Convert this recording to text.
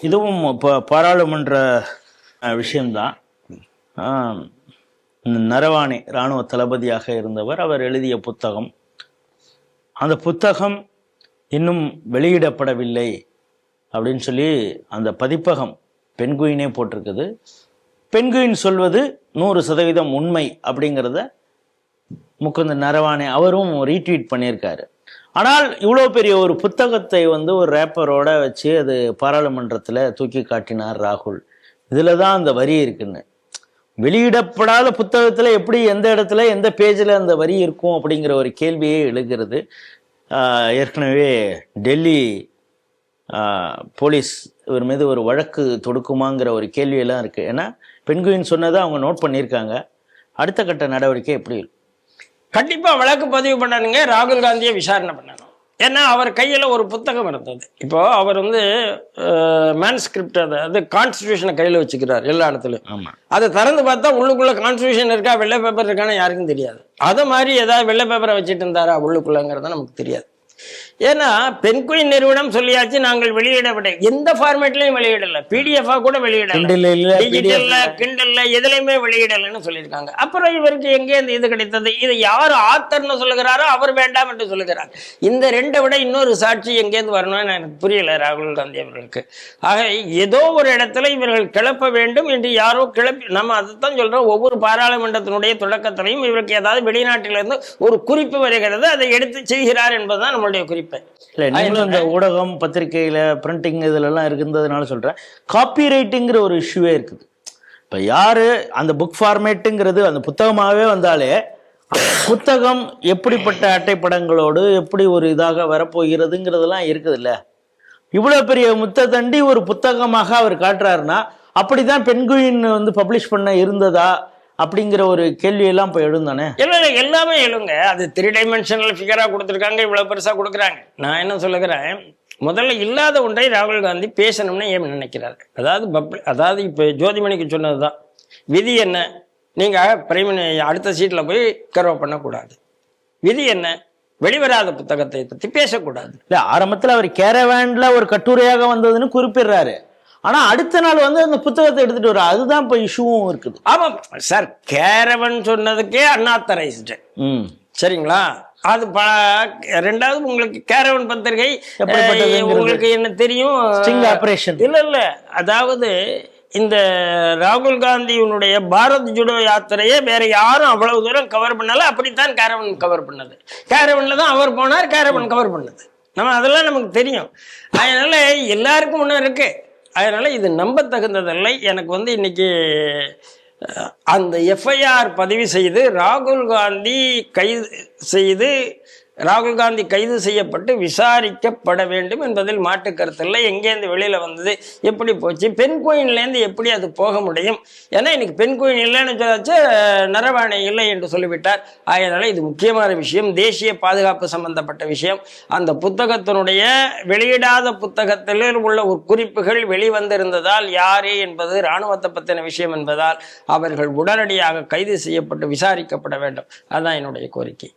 இதுவும் இப்போ பாராளுமன்ற விஷயம்தான். நரவாணி இராணுவ தளபதியாக இருந்தவர் அவர் எழுதிய புத்தகம். அந்த புத்தகம் இன்னும் வெளியிடப்படவில்லை அப்படின்னு சொல்லி அந்த பதிப்பகம் பெண்குயினே போட்டிருக்குது. பெண்குயின் சொல்வது நூறு சதவீதம் உண்மை அப்படிங்கிறத முக்குந்த நரவானே அவரும் ரீட்வீட் பண்ணியிருக்காரு. ஆனால் இவ்வளோ பெரிய ஒரு புத்தகத்தை வந்து ஒரு ரேப்பரோட வச்சு அது பாராளுமன்றத்தில் தூக்கி காட்டினார் ராகுல். இதில் தான் அந்த வரி இருக்குன்னு. வெளியிடப்படாத புத்தகத்தில் எப்படி எந்த இடத்துல எந்த பேஜில் அந்த வரி இருக்கும் அப்படிங்கிற ஒரு கேள்வியே எழுகிறது. ஏற்கனவே டெல்லி போலீஸ் இவர் மீது ஒரு வழக்கு தொடுக்குமாங்கிற ஒரு கேள்வியெல்லாம் இருக்குது ஏன்னா பெண்குயின் சொன்னதை அவங்க நோட் பண்ணியிருக்காங்க. அடுத்த கட்ட நடவடிக்கை எப்படி இருக்கும் கண்டிப்பா வழக்கு பதிவு பண்ணணுங்க. ராகுல் காந்தியை விசாரணை பண்ணணும். ஏன்னா அவர் கையில ஒரு புத்தகம் இருந்தது. இப்போ அவர் வந்து மேன்ஸ்கிரிப்ட் அதாவது கான்ஸ்டியூஷனை கையில வச்சுக்கிறார் எல்லா இடத்துலயும். ஆமாம் அதை திறந்து பார்த்தா உள்ளுக்குள்ள கான்ஸ்டியூஷன் இருக்கா வெள்ளை பேப்பர் இருக்கான்னு யாருக்கும் தெரியாது. அதை மாதிரி ஏதாவது வெள்ளை பேப்பரை வச்சுட்டு இருந்தாரா உள்ளுக்குள்ளங்கிறது நமக்கு தெரியாது. ஏன்னா பெண்குயின் நிறுவனம் சொல்லியாச்சு நாங்கள் வெளியிடவில்லை எந்த ஃபார்மேட்லயும் வெளியிடல. பிடிஎஃப் கூட வெளியிடல. டிஜிட்டல்ல கிண்டல்ல எதுலையுமே வெளியிடலன்னு சொல்லியிருக்காங்க. அப்புறம் இவருக்கு எங்கே இந்த இது கிடைத்தது? இது யார் ஆத்தர்னு சொல்லுகிறாரோ அவர் வேண்டாம் என்று சொல்லுகிறார். இந்த ரெண்டை விட இன்னொரு சாட்சி எங்கேருந்து வரணும்னு எனக்கு புரியல ராகுல் காந்தி அவர்களுக்கு. ஆக ஏதோ ஒரு இடத்துல இவர்கள் கிளப்ப வேண்டும் என்று யாரோ கிளப்பி நம்ம அதைத்தான் சொல்றோம். ஒவ்வொரு பாராளுமன்றத்தினுடைய தொடக்கத்திலையும் இவருக்கு ஏதாவது வெளிநாட்டிலிருந்து ஒரு குறிப்பு வருகிறது அதை எடுத்து செய்கிறார் என்பதுதான் நம்மளுடைய குறிப்பு இல்லை நீங்களும் இந்த ஊடகம் பத்திரிக்கையில் பிரிண்டிங் இதுலலாம் இருந்ததுனால சொல்கிறேன் காப்பி ரைட்டிங்கிற ஒரு இஷ்யூவே இருக்குது. இப்போ யார் அந்த புக் ஃபார்மேட்டுங்கிறது அந்த புத்தகமாகவே வந்தாலே புத்தகம் எப்படிப்பட்ட அட்டைப்படங்களோடு எப்படி ஒரு இதாக வரப்போகிறதுங்கிறதெல்லாம் இருக்குதுல்ல. இவ்வளோ பெரிய முத்த தண்டி ஒரு புத்தகமாக அவர் காட்டுறாருன்னா அப்படிதான் பெண்குயின் வந்து பப்ளிஷ் பண்ண இருந்ததா? அப்படிங்கிற ஒரு கேள்வியெல்லாம் இப்போ எழுந்தானே? இல்ல எல்லாமே எழுங்க. அது த்ரீ டைமென்ஷனல் ஃபிகரா கொடுத்துருக்காங்க இவ்வளவு பெருசா கொடுக்குறாங்க. நான் என்ன சொல்லுகிறேன்? முதல்ல இல்லாத ஒன்றை ராகுல் காந்தி பேசணும்னு ஏன் நினைக்கிறார்? அதாவது பப்ளி அதாவது இப்போ ஜோதிமணிக்கு சொன்னதுதான். விதி என்ன? நீங்க பிரைம் அடுத்த சீட்ல போய் கர்வ பண்ணக்கூடாது. விதி என்ன? வெளிவராத புத்தகத்தை பத்தி பேசக்கூடாது. இல்ல ஆரம்பத்துல அவர் கேரவேன்ல ஒரு கட்டுரையாக வந்ததுன்னு குறிப்பிடுறாரு. ஆனா அடுத்த நாள் வந்து அந்த புத்தகத்தை எடுத்துட்டு வர அதுதான் இப்ப இஷ்யூவும் இருக்குது. ஆமாம். சார் கேரவன் சொன்னதுக்கே அன்ஆத்தரைஸ்டு ம். சரிங்களா? அது ப ரெண்டாவது உங்களுக்கு கேரவன் பத்திரிகை உங்களுக்கு என்ன தெரியும்? Operation. இல்ல இல்ல. அதாவது இந்த ராகுல் காந்தியினுடைய பாரத் ஜுடோ யாத்திரையை வேற யாரும் அவ்வளவு தூரம் கவர் பண்ணல. அப்படித்தான் கேரவன் கவர் பண்ணது. கேரவன்ல தான் அவர் போனார் கேரவன் கவர் பண்ணது. நம்ம அதெல்லாம் நமக்கு தெரியும். அதனால எல்லாருக்கும் ஒன்றும் இருக்கு. அதனால் இது நம்ப தகுந்ததில்லை எனக்கு வந்து இன்றைக்கி அந்த எஃப்ஐஆர் பதிவு செய்து ராகுல் காந்தி கைது செய்து ராகுல் காந்தி கைது செய்யப்பட்டு விசாரிக்கப்பட வேண்டும் என்பதில் மாற்று கருத்தில்லை எங்கேருந்து வெளியில் வந்தது எப்படி போச்சு? பெண் கோயின்லேருந்து எப்படி அது போக முடியும்? ஏன்னா இன்னைக்கு பெண் கோயில் இல்லைன்னு சொல்லாச்சு நரவாணை இல்லை என்று சொல்லிவிட்டார். அதனால இது முக்கியமான விஷயம். தேசிய பாதுகாப்பு சம்பந்தப்பட்ட விஷயம். அந்த புத்தகத்தினுடைய வெளியிடாத புத்தகத்தில் உள்ள ஒரு குறிப்புகள் வெளிவந்திருந்ததால் யாரே என்பது இராணுவத்தை பற்றின விஷயம் என்பதால் அவர்கள் உடனடியாக கைது செய்யப்பட்டு விசாரிக்கப்பட வேண்டும். அதுதான் என்னுடைய கோரிக்கை.